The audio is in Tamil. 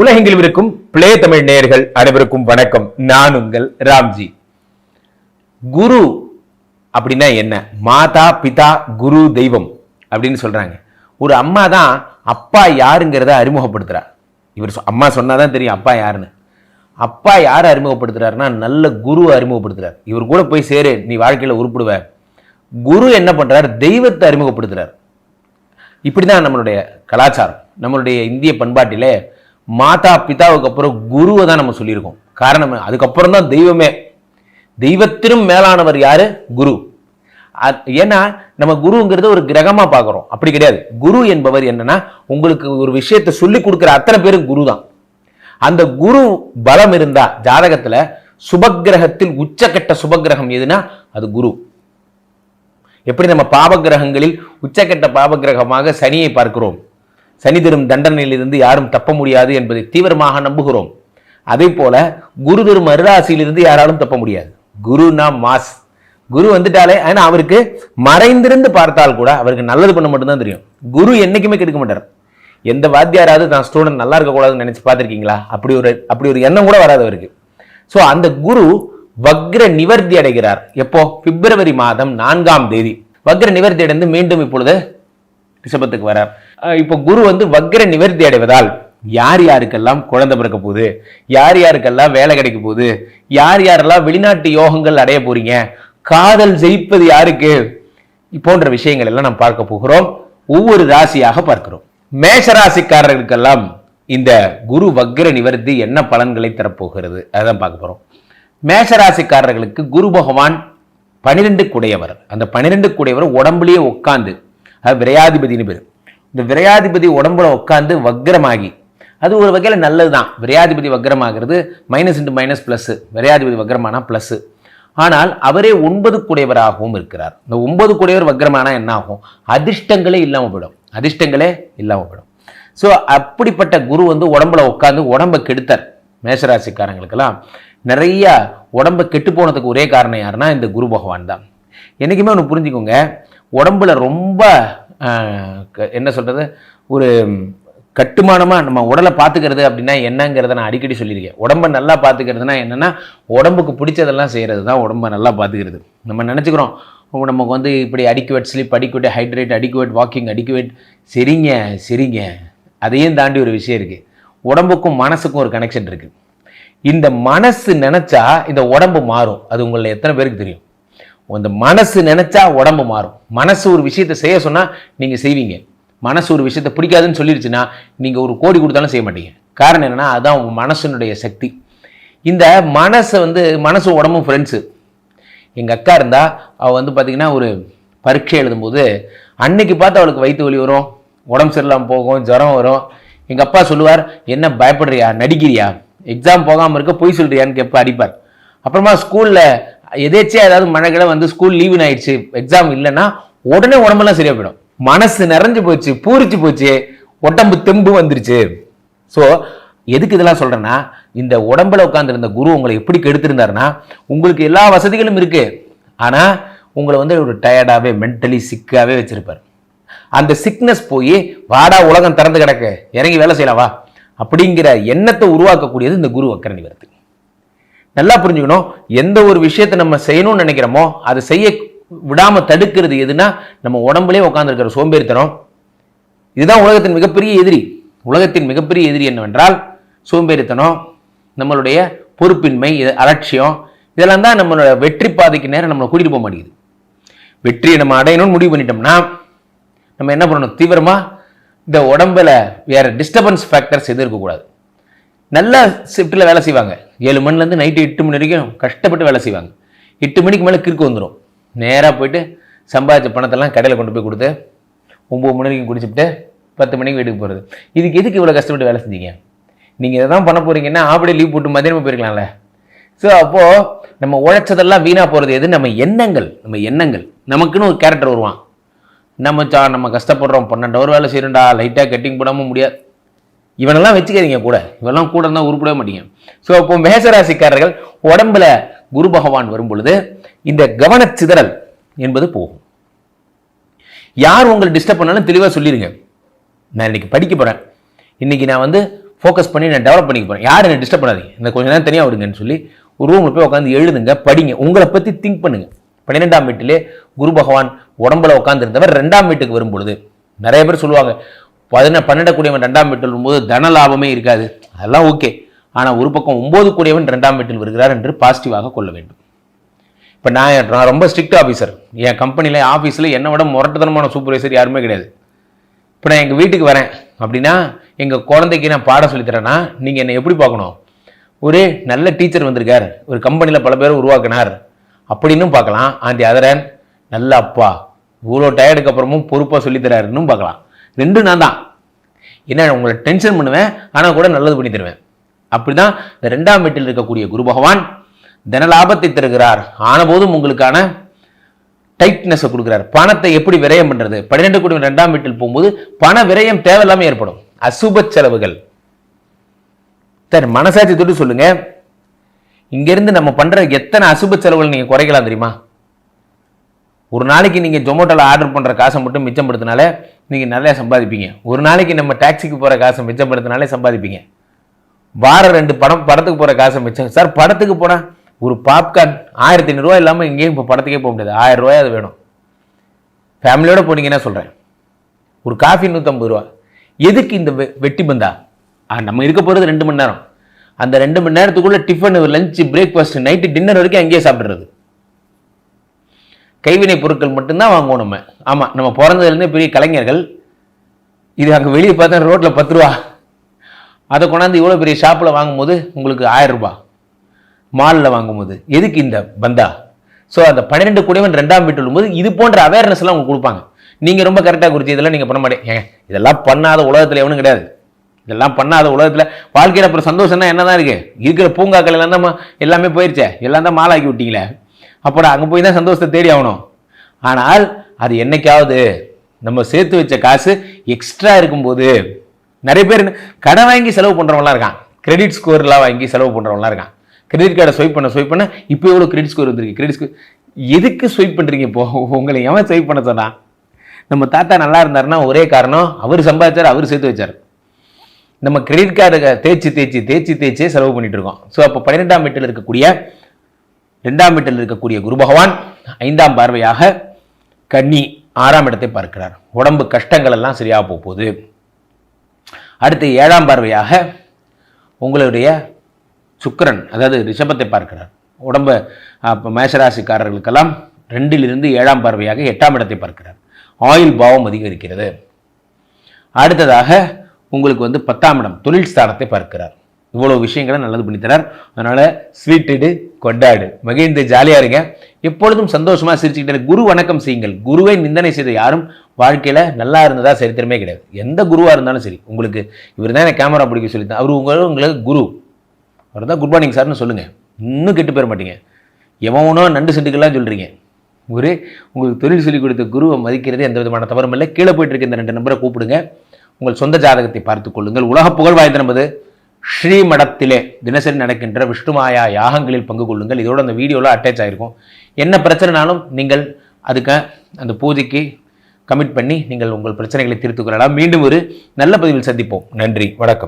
உலகெங்கில் இருக்கும் பிளே தமிழ் நேயர்கள் அனைவருக்கும் வணக்கம். நான் உங்கள் ராம்ஜி. குரு அப்படின்னா என்ன? மாதா பிதா குரு தெய்வம் அப்படின்னு சொல்றாங்க. ஒரு அம்மா தான் அப்பா யாருங்கிறத அறிமுகப்படுத்துறா. இவர் அம்மா சொன்னாதான் தெரியும் அப்பா யாருன்னு. அப்பா யார் அறிமுகப்படுத்துறாருன்னா நல்ல குரு அறிமுகப்படுத்துறார். இவர் கூட போய் சேரு நீ வாழ்க்கையில் உருப்பிடுவ. குரு என்ன பண்றார்? தெய்வத்தை அறிமுகப்படுத்துறார். இப்படிதான் நம்மளுடைய கலாச்சாரம். நம்மளுடைய இந்திய பண்பாட்டிலே மாதா பிதாவுக்கு அப்புறம் குருவை தான் நம்ம சொல்லியிருக்கோம். காரணம் அதுக்கப்புறம் தான் தெய்வமே. தெய்வத்திலும் மேலானவர் யாரு? குரு. அ- ஏன்னா நம்ம குருங்கிறது ஒரு கிரகமா பார்க்குறோம். அப்படி கிடையாது. குரு என்பவர் என்னன்னா உங்களுக்கு ஒரு விஷயத்தை சொல்லி கொடுக்குற அத்தனை பேரும் குரு தான். அந்த குரு பலம் இருந்தா ஜாதகத்துல சுபக்கிரகத்தில் உச்சக்கட்ட சுபக்கிரகம் எதுனா அது குரு. எப்படி நம்ம பாபகிரகங்களில் உச்சக்கட்ட பாபகிரகமாக சனியை பார்க்கிறோம்? சனி தரும் தண்டனையிலிருந்து யாரும் தப்ப முடியாது என்பதை தீவிரமாக நம்புகிறோம். அதே போல குரு தரும் அருளாசியிலிருந்து யாராலும் தப்ப முடியாது. குருனா மாஸ். குரு வந்துட்டாலே ஆனா அவருக்கு மறைந்திருந்து பார்த்தால் கூட அவருக்கு நல்லது பண்ண மட்டும்தான் தெரியும். குரு என்னைக்குமே கெடுக்க மாட்டார். எந்த வாத்தியாராவது தான் ஸ்டூடெண்ட் நல்லா இருக்கக்கூடாதுன்னு நினைச்சு பார்த்திருக்கீங்களா? அப்படி ஒரு அப்படி ஒரு எண்ணம் கூட வராது அவருக்கு. ஸோ அந்த குரு வக்ர நிவர்த்தி அடைகிறார். எப்போ? பிப்ரவரி மாதம் நான்காம் தேதி. வக்ர நிவர்த்தி அடைந்து மீண்டும் இப்பொழுது ரிஷபத்துக்கு வரார். இப்போ குரு வந்து வக்ர நிவர்த்தி அடைவதால் யார் யாருக்கெல்லாம் குழந்தை பிறக்க போகுது? யார் யாருக்கெல்லாம் வேலை கிடைக்க போகுது? யார் யாரெல்லாம் வெளிநாட்டு யோகங்கள் அடைய போறீங்க? காதல் ஜெயிப்பது யாருக்கு? போன்ற விஷயங்கள் எல்லாம் நாம் பார்க்க போகிறோம். ஒவ்வொரு ராசியாக பார்க்கிறோம். மேஷ ராசிக்காரர்களுக்கெல்லாம் இந்த குரு வக்ர நிவர்த்தி என்ன பலன்களை தரப்போகிறது? அதான் பார்க்க போறோம். மேஷ ராசிக்காரர்களுக்கு குரு பகவான் பனிரெண்டு குடையவர் அந்த பனிரெண்டு குடையவர் உடம்புலயே உட்காந்து அது விரையாதிபதினு பேர். இந்த விரையாதிபதி உடம்புல உட்காந்து வக்ரமாகி. அது ஒரு வகையில் நல்லது தான் விரையாதிபதி வக்ரமாகிறது. மைனஸ் இன்ட்டு மைனஸ் ப்ளஸ் விரையாதிபதி வக்ரமானா ப்ளஸ்ஸு ஆனால் அவரே ஒன்பது குடையவராகவும் இருக்கிறார். இந்த ஒன்பது குடையவர் வக்ரமானா என்ன ஆகும் அதிர்ஷ்டங்களே இல்லாமல் போயிடும். அதிர்ஷ்டங்களே இல்லாமல் போயிடும். ஸோ அப்படிப்பட்ட குரு வந்து உடம்புல உட்காந்து உடம்பை கெடுத்தார். மேஷராசிக்காரங்களுக்கெல்லாம் நிறைய உடம்பை கெட்டு போனதுக்கு ஒரே காரணம் யாருன்னா இந்த குரு பகவான் தான். என்றைக்குமே ஒன்று புரிஞ்சுக்கோங்க. உடம்புல ரொம்ப என்ன சொல்கிறது ஒரு கட்டுமானமாக நம்ம உடலை பார்த்துக்கிறது அப்படின்னா என்னங்கிறத நான் அடிக்கடி சொல்லியிருக்கேன். உடம்பை நல்லா பார்த்துக்கிறதுனா என்னென்னா உடம்புக்கு பிடிச்சதெல்லாம் செய்கிறது தான் உடம்பை நல்லா பார்த்துக்கிறது. நம்ம நினச்சிக்கிறோம் நமக்கு வந்து இப்படி adequate sleep adequate hydrate adequate walking adequate சரிங்க சரிங்க. அதையும் தாண்டி ஒரு விஷயம் இருக்குது உடம்புக்கும் மனசுக்கும் ஒரு கனெக்ஷன் இருக்குது இந்த மனசு நினச்சா இந்த உடம்பு மாறும். அது உங்களை எத்தனை பேருக்கு தெரியும்? இந்த மனசு நினச்சா உடம்பு மாறும். மனசு ஒரு விஷயத்தை செய்ய சொன்னால் நீங்கள் செய்வீங்க. மனசு ஒரு விஷயத்தை பிடிக்காதுன்னு சொல்லிடுச்சுன்னா நீங்கள் ஒரு கோடி கொடுத்தாலும் செய்ய மாட்டீங்க. காரணம் என்னென்னா அதுதான் உங்கள் மனசுனுடைய சக்தி. இந்த மனசை வந்து மனசு உடம்பும் ஃப்ரெண்ட்ஸு எங்கள் அக்கா இருந்தால் அவள் வந்து பார்த்தீங்கன்னா ஒரு பரீட்சை எழுதும்போது அன்னைக்கு பார்த்து அவளுக்கு வயிற்று வலி வரும் உடம்பு சரியில்லாமல் போகும் ஜுரம் வரும். எங்கள் அப்பா சொல்லுவார் என்ன பயப்படுறியா? நடிக்கிறியா? எக்ஸாம் போகாமல் இருக்க பொய் சொல்கிறியான்னு கேட்ப அடிப்பார். அப்புறமா ஸ்கூலில் எதேச்சியாக ஏதாவது மழை வந்து ஸ்கூல் லீவுன்னு ஆயிடுச்சு எக்ஸாம் இல்லைன்னா உடனே உடம்பெல்லாம் சரியா போயிடும் மனசு நிறைஞ்சு போச்சு பூரிச்சு போச்சு உடம்பு தெம்பு வந்துருச்சு. ஸோ எதுக்கு இதெல்லாம் சொல்கிறேன்னா இந்த உடம்புல உட்காந்துருந்த குரு உங்களை எப்படி கெடுத்திருந்தாருன்னா உங்களுக்கு எல்லா வசதிகளும் இருக்குது ஆனால் உங்களை வந்து ஒரு டயர்டாகவே மென்டலி சிக்காகவே வச்சுருப்பார். அந்த சிக்னஸ் போய் வாடா உலகம் திறந்து கிடக்கு இறங்கி வேலை செய்யலாம் வா. அப்படிங்கிற எண்ணத்தை உருவாக்கக்கூடியது இந்த குரு அக்கரணி நிவர்த்தி நல்லா புரிஞ்சுக்கணும். எந்த ஒரு விஷயத்தை நம்ம செய்யணும்னு நினைக்கிறோமோ அதை செய்ய விடாமல் தடுக்கிறது எதுனா நம்ம உடம்புலே உட்காந்துருக்கிற சோம்பேறித்தனம். இதுதான் உலகத்தின் மிகப்பெரிய எதிரி. உலகத்தின் மிகப்பெரிய எதிரி என்னவென்றால் சோம்பேறித்தனம் நம்மளுடைய பொறுப்பின்மை இது அலட்சியம் இதெல்லாம் தான் நம்மளோட வெற்றி பாதைக்கு நேரம் நம்மளை கூட்டிகிட்டு போக மாட்டேங்குது. வெற்றியை நம்ம அடையணும்னு முடிவு பண்ணிட்டோம்னா நம்ம என்ன பண்ணணும்? தீவிரமாக இந்த உடம்பில் வேறு டிஸ்டர்பன்ஸ் ஃபேக்டர்ஸ் எதுவும் இருக்கக்கூடாது. நல்ல ஷிஃப்ட்டில் வேலை செய்வாங்க. ஏழு மணிலேருந்து நைட்டு எட்டு மணி வரைக்கும் கஷ்டப்பட்டு வேலை செய்வாங்க. எட்டு மணிக்கு மேலே கிறுக்கு வந்துடும் நேராக போயிட்டு சம்பாதிச்ச பணத்தெல்லாம் கடையில் கொண்டு போய் கொடுத்து ஒம்பது மணி வரைக்கும் குடிச்சுட்டு பத்து மணிக்கு வீட்டுக்கு போகிறது இதுக்கு எதுக்கு இவ்வளோ கஷ்டப்பட்டு வேலை செஞ்சீங்க? நீங்கள் இதை தான் பண்ண போகிறீங்கன்னா அப்படியே லீவ் போட்டு மதியமாக போயிருக்கலாம்ல. ஸோ அப்போது நம்ம உழைச்சதெல்லாம் வீணாக போகிறது எது? நம்ம எண்ணங்கள். நம்ம எண்ணங்கள். நமக்குன்னு ஒரு கேரக்டர் வருவான் நம்ம சா நம்ம கஷ்டப்படுறோம். பன்னெண்டு ஹவர் வேலை செய்கிறோம்டா லைட்டாக கட்டிங் போடாமல் முடியாது. இவனெல்லாம் வச்சுக்காதீங்க கூட. இவெல்லாம் கூட இருந்தால் உருப்பிடவே மாட்டீங்க. ஸோ இப்போ மேசராசிக்காரர்கள் உடம்புல குரு பகவான் வரும் பொழுது இந்த கவனச்சிதறல் என்பது போகும். யார் உங்களை டிஸ்டர்ப் பண்ணாலும் தெளிவாக சொல்லிடுங்க நான் இன்னைக்கு படிக்க போகிறேன் இன்னைக்கு நான் வந்து ஃபோக்கஸ் பண்ணி நான் டெவலப் பண்ணிக்க போகிறேன் யார் என்ன டிஸ்டர்ப் பண்ணாதீங்க. இந்த கொஞ்ச நேரம் தனியாக விடுங்கன்னு சொல்லி ஒரு ரூமில் போய் உட்காந்து எழுதுங்க படிங்க. உங்களை பற்றி திங்க் பண்ணுங்க. பன்னிரெண்டாம் வீட்டிலே குரு பகவான் உடம்புல உட்காந்துருந்தவர் ரெண்டாம் வீட்டுக்கு வரும் பொழுது நிறைய பேர் சொல்லுவாங்க பதின பன்னெண்டு கூடியவன் ரெண்டாம் வீட்டில் வரும்போது தன லாபமே இருக்காது. அதெல்லாம் ஓகே. ஆனால் ஒரு பக்கம் ஒம்பது கூடியவன் ரெண்டாம் வீட்டில் வருகிறார் என்று பாசிட்டிவாக கொள்ள வேண்டும். இப்போ நான் நான் ரொம்ப ஸ்ட்ரிக்ட் ஆஃபீஸர் என் கம்பெனியில் ஆஃபீஸில் என்னை விட முரட்டுத்தனமான சூப்பர்வைசர் யாருமே கிடையாது. இப்போ நான் எங்கள் வீட்டுக்கு வரேன் அப்படின்னா எங்கள் குழந்தைக்கு நான் பாடம் சொல்லித்தரேன்னா நீங்கள் என்னை எப்படி பார்க்கணும்? ஒரு நல்ல டீச்சர் வந்திருக்கார். ஒரு கம்பெனியில் பல பேர் உருவாக்கினார். அப்படின்னும் பார்க்கலாம். ஆண்டி அதரன் நல்ல அப்பா. இவ்வளோ டயர்டுக்கு அப்புறமும் பொறுப்பாக சொல்லித்தராருன்னு பார்க்கலாம். ரெண்டு நான் தான். என்ன உங்களை டென்ஷன் பண்ணுவேன் ஆனால் கூட நல்லது பண்ணி தருவேன். அப்படிதான் இந்த ரெண்டாம் வீட்டில் இருக்கக்கூடிய குரு பகவான் தன லாபத்தை தருகிறார். ஆனபோதும் உங்களுக்கான டைட்னஸை கொடுக்குறார். பணத்தை எப்படி விரயம் பண்ணுறது பன்னிரெண்டு கோடி ரெண்டாம் வீட்டில் போகும்போது பண விரயம் தேவையில்லாமல் ஏற்படும். அசுப செலவுகள். சார் மனசாட்சி தொட்டு சொல்லுங்க. இங்கிருந்து நம்ம பண்ற எத்தனை அசுப செலவுகள் நீங்கள் குறைக்கலாம் தெரியுமா? ஒரு நாளைக்கு நீங்கள் ஜொமோட்டோவில் ஆர்டர் பண்ணுற காசை மட்டும் மிச்சப்படுத்தினாலே நீங்கள் நிறையா சம்பாதிப்பீங்க. ஒரு நாளைக்கு நம்ம டாக்ஸிக்கு போகிற காசை மிச்சப்படுத்தினாலே சம்பாதிப்பீங்க. வாரம் ரெண்டு படம் படத்துக்கு போகிற காசை மிச்சம். சார் படத்துக்கு போனால் ஒரு பாப்கார்ன் ஆயிரத்தி ஐநூறுரூவா இல்லாமல் எங்கேயும் இப்போ படத்துக்கே போக முடியாது. ஆயிரம் ரூபாய் அது வேணும். ஃபேமிலியோடு போனீங்கன்னா சொல்கிறேன் ஒரு காஃபி நூற்றம்பது ரூபா எதுக்கு இந்த வெ- வெட்டி பந்தா? ஆ, நம்ம இருக்க போகிறது ரெண்டு மணி நேரம். அந்த ரெண்டு மணி நேரத்துக்குள்ளே tiffin lunch breakfast night dinner வரைக்கும் அங்கேயே சாப்பிட்றது கைவினை பொருட்கள் மட்டும்தான் வாங்குவோம் நம்ம ஆமாம் நம்ம பிறந்ததுலேருந்தே பெரிய கலைஞர்கள் இது அங்கே வெளியே பார்த்தா ரோட்டில் பத்து ரூபா. அதை கொண்டாந்து இவ்வளோ பெரிய ஷாப்பில் வாங்கும்போது உங்களுக்கு ஆயிரம் மாலில் வாங்கும்போது. எதுக்கு இந்த பந்தா? ஸோ அந்த பன்னிரெண்டு குடிவன் ரெண்டாம் வீட்டு போது இது போன்ற அவேர்னஸ் எல்லாம் உங்களுக்கு கொடுப்பாங்க. நீங்கள் ரொம்ப கரெக்டாக குறித்து இதெல்லாம் நீங்கள் பண்ண மாட்டேங்க ஏங்க, இதெல்லாம் பண்ணாத உலகத்தில் எவனும் கிடையாது. இதெல்லாம் பண்ணாத உலகத்தில் வாழ்க்கையில் அப்புறம் சந்தோஷம்னா என்னதான் இருக்குது இருக்கிற பூங்காக்கள் எல்லாம் தான் எல்லாமே போயிடுச்சே எல்லாம் தான் மாலாக்கி விட்டீங்களே. அப்புறம் அங்கே போய் தான் சந்தோஷத்தை தேடி ஆகணும். ஆனால் அது என்னைக்காவது நம்ம சேர்த்து வச்ச காசு எக்ஸ்ட்ரா இருக்கும்போது நிறைய பேர் கடன் வாங்கி செலவு பண்ணுறவங்களாம் இருக்கான். கிரெடிட் ஸ்கோர்லாம் வாங்கி செலவு பண்ணுறவங்களாம் இருக்கான். கிரெடிட் கார்டை ஸ்வைப் பண்ண ஸ்வைப் பண்ண இப்போ எவ்வளோ கிரெடிட் ஸ்கோர் வந்துருக்கு? கிரெடிட் ஸ்கோர் எதுக்கு ஸ்வைப் பண்ணுறீங்க இப்போ? உங்களை எவன் ஸ்வைப் பண்ண சொன்னான்? நம்ம தாத்தா நல்லா இருந்தாருன்னா ஒரே காரணம் அவர் சம்பாதிச்சார் அவர் சேர்த்து வச்சார். நம்ம கிரெடிட் கார்டு தேய்ச்சி தேய்ச்சி தேய்ச்சி தேய்ச்சே செலவு பண்ணிட்டு இருக்கோம். ஸோ அப்போ பன்னிரெண்டாம் வீட்டில் இருக்கக்கூடிய ரெண்டாம் வீட்டில் இருக்கக்கூடிய குரு பகவான் ஐந்தாம் பார்வையாக கன்னி ஆறாம் இடத்தை பார்க்கிறார். உடம்பு கஷ்டங்கள் எல்லாம் சரியாக போகுது அடுத்து ஏழாம் பார்வையாக உங்களுடைய சுக்கிரன் அதாவது ரிஷபத்தை பார்க்கிறார். உடம்பு அப்போ மேஷராசிக்காரர்களுக்கெல்லாம் ரெண்டிலிருந்து ஏழாம் பார்வையாக எட்டாம் இடத்தை பார்க்கிறார். ஆயுள் பாவம் அதிகரிக்கிறது. அடுத்ததாக உங்களுக்கு வந்து பத்தாம் இடம் தொழில் ஸ்தானத்தை பார்க்கிறார். இவ்வளோ விஷயங்களை நல்லது பண்ணித்தரார் அதனால் ஸ்வீட்டு ஸ்வீட்டுடு கொண்டாடு. மகிழ்ந்து ஜாலியாக இருங்க. எப்பொழுதும் சந்தோஷமாக சிரிச்சுக்கிட்டே குரு வணக்கம் செய்யுங்கள். குருவை நிந்தனை செய்த யாரும் வாழ்க்கையில் நல்லா இருந்ததா சரித்திரமே கிடையாது. எந்த குருவாக இருந்தாலும் சரி உங்களுக்கு இவர் தான் எனக்கு கேமரா பிடிக்க சொல்லித்தான் அவர் உங்களும் உங்களுக்கு குரு. அவர் தான் குட் மார்னிங் சார்னு சொல்லுங்கள் இன்னும் கெட்டு போயிட மாட்டீங்க. எவனோ நண்டு செண்டுக்கெல்லாம் சொல்கிறீங்க ஒரு உங்களுக்கு தொழில் சொல்லிக் கொடுத்த குருவை மதிக்கிறது எந்த விதமான தவறும் இல்லை. கீழே போயிட்டு இருக்க இந்த ரெண்டு நம்பரை கூப்பிடுங்க. உங்கள் சொந்த ஜாதகத்தை பார்த்துக் கொள்ளுங்கள். உலக புகழ் வாய்ந்த நமது ஸ்ரீமடத்திலே தினசரி நடக்கின்ற விஷ்ணுமாயா யாகங்களில் பங்கு கொள்ளுங்கள். இதோட அந்த வீடியோவில் அட்டாச் ஆகிருக்கும் என்ன பிரச்சனைனாலும் நீங்கள் அதுக்கு அந்த பூஜைக்கு கமிட் பண்ணி நீங்கள் உங்கள் பிரச்சனைகளை தீர்த்துக்கொள்ளலாம் மீண்டும் ஒரு நல்ல பதிவில் சந்திப்போம். நன்றி. வணக்கம்.